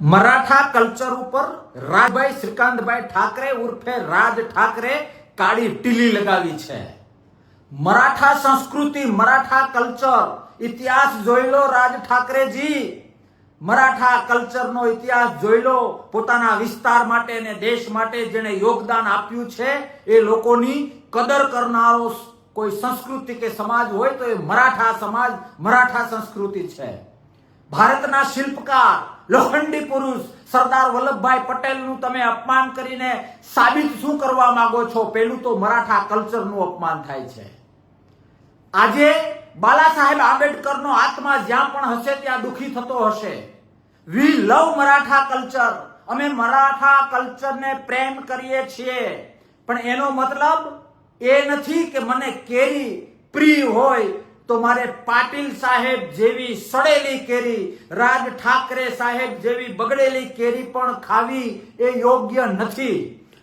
Maratha culture ઉપર રાજભાઈ શ્રીકાંતભાઈ ઠાકરે ઉર્ફે રાજ ઠાકરે કાળી ટીલી લગાવી છે. મરાઠા સંસ્કૃતિ, મરાઠા કલ્ચર, ઇતિહાસ જોઈ લો રાજ ઠાકરેજી. મરાઠા કલ્ચરનો ઇતિહાસ જોઈ લો, પોતાના વિસ્તાર માટે અને દેશ માટે જેણે યોગદાન આપ્યું છે, એ લોકોની કદર કરનારો કોઈ સંસ્કૃતિ કે સમાજ હોય તો એ મરાઠા સમાજ, મરાઠા સંસ્કૃતિ છે. ભારતના શિલ્પકાર, લોખંડી પુરુષ સરદાર વલ્લભભાઈ પટેલનું તમે અપમાન કરીને સાબિત શું કરવા માંગો છો? પેલું તો મરાઠા કલ્ચરનું અપમાન થાય છે. આજે બાલા સાહેબ આંબેડકરનો આત્મા જ્યાં પણ હશે ત્યાં દુઃખી થતો હશે. We love Maratha culture. અમે મરાઠા કલ્ચરને પ્રેમ કરીએ છીએ. પણ એનો મતલબ એ નથી કે મને કેરી પ્રિય હોય તો મારે પાટીલ સાહેબ જેવી સડેલી કેરી, રાજ ઠાકરે સાહેબ જેવી બગડેલી કેરી પણ ખાવી એ યોગ્ય નથી.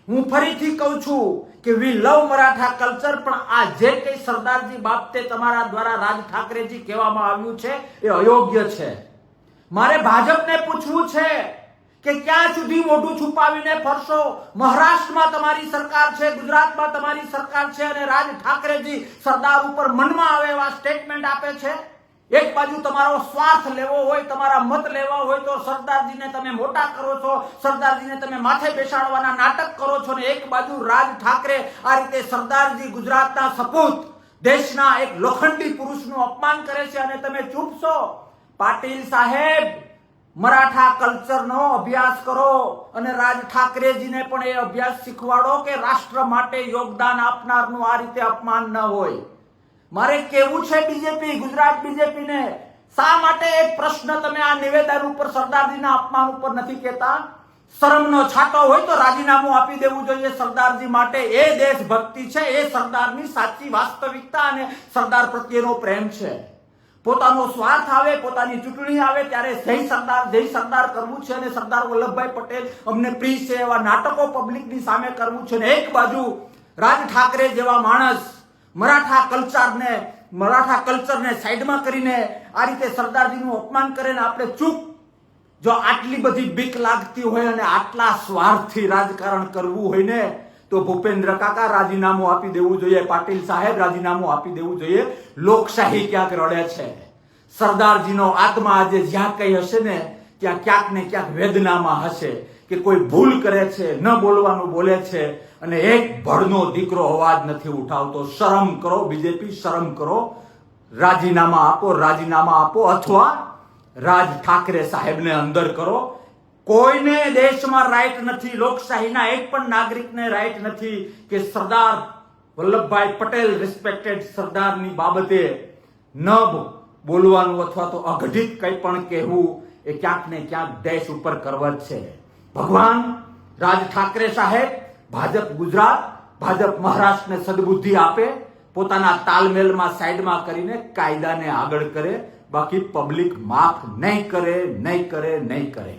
હું ફરીથી કહું છું કે વી લવ મરાઠા કલ્ચર પણ આ જે કંઈ સરદારજી બાબતે તમારા દ્વારા રાજ ઠાકરેજી કહેવામાં આવ્યું છે, એ અયોગ્ય છે. મારે ભાજપને પૂછવું છે કે ક્યાં સુધી મોઢું છુપાવીને ફરશો? મહારાષ્ટ્રમાં તમારી સરકાર છે, ગુજરાતમાં તમારી સરકાર છે અને રાજ ઠાકરેજી સરદાર ઉપર મનમાં આવે એવા સ્ટેટમેન્ટ આપે છે? એક બાજુ તમારો સ્વાર્થ લેવો હોય, તમારા મત લેવા હોય તો સરદારજીને તમે મોટા કરો છો, સરદારજીને તમે માથે બેસાડવાના નાટક કરો છો ને એક બાજુ રાજ ઠાકરે આ રીતે સરદારજી ગુજરાતના સપૂત, દેશના એક લોખંડી પુરુષનું અપમાન કરે છે અને તમે ચૂપ છો? પાટીલ સાહેબ મરાઠા કલ્ચરનો અભ્યાસ કરો અને રાજ ઠાકરેજીને પણ એ અભ્યાસ શીખવાડો કે રાષ્ટ્ર માટે યોગદાન આપનારનું આ રીતે અપમાન ન હોય. મારે કેવું છે બીજેપી ગુજરાત બીજેપીને શા માટે એક પ્રશ્ન તમે આ નિવેદન ઉપર સરદારજીના અપમાન ઉપર નથી કહેતા? શરમનો છાંટો હોય તો રાજીનામું આપી દેવું જોઈએ સરદારજી માટે. એ દેશભક્તિ છે, એ સરદારની સાચી વાસ્તવિકતા અને સરદાર પ્રત્યેનો પ્રેમ છે. પોતાનો સ્વાર્થ આવે, પોતાની ચૂંટણી આવે, ત્યારે જય સરદાર જય સરદાર કરવું છે અને સરદાર વલ્લભભાઈ પટેલ અમને પ્રિય છે એવા નાટકો પબ્લિકની સામે કરવું છે ને એક બાજુ રાજ ઠાકરે જેવા માણસ મરાઠા કલ્ચરને મરાઠા કલ્ચરને સાઈડમાં કરીને આ રીતે સરદારજીનું અપમાન કરે ને આપણે ચૂપ. જો આટલી બધી બીક લાગતી હોય અને આટલા સ્વાર્થથી રાજકારણ કરવું હોય ને તો ભૂપેન્દ્ર કાકા રાજીનામું આપી દેવું જોઈએ, પાટીલ સાહેબ રાજીનામું આપી દેવું જોઈએ. લોકશાહી ક્યાંક રડે છે? સરદારજીનો આત્મા આજે જ્યાં કઈ હશે ને, ત્યાં ક્યાંક ને ક્યાંક વેદનામાં હશે કે કોઈ ભૂલ કરે છે, ન બોલવાનું બોલે છે અને એક ભળનો દીકરો અવાજ નથી ઉઠાવતો. શરમ કરો, બીજેપી, શરમ કરો. રાજીનામા આપો રાજીનામા આપો અથવા રાજ ઠાકરે સાહેબને અંદર કરો. કોઈને દેશમાં રાઈટ નથી, લોકશાહીના એક પણ નાગરિકને રાઈટ નથી કે સરદાર વલ્લભભાઈ પટેલ રિસ્પેક્ટેડ સરદારની બાબતે ન બોલવાનું અથવા તો અઘટિત કંઈ પણ કહેવું એ ક્યાંક ને ક્યાંક દેશ ઉપર કરવત છે. ભગવાન રાજ ઠાકરે સાહેબ, ભાજપ ગુજરાત, ભાજપ મહારાષ્ટ્રને સદબુદ્ધિ આપે, પોતાના તાલમેલમાં સાઈડમાં કરીને કાયદાને આગળ કરે, બાકી પબ્લિક માફ નહીં કરે નહીં કરે નહીં કરે.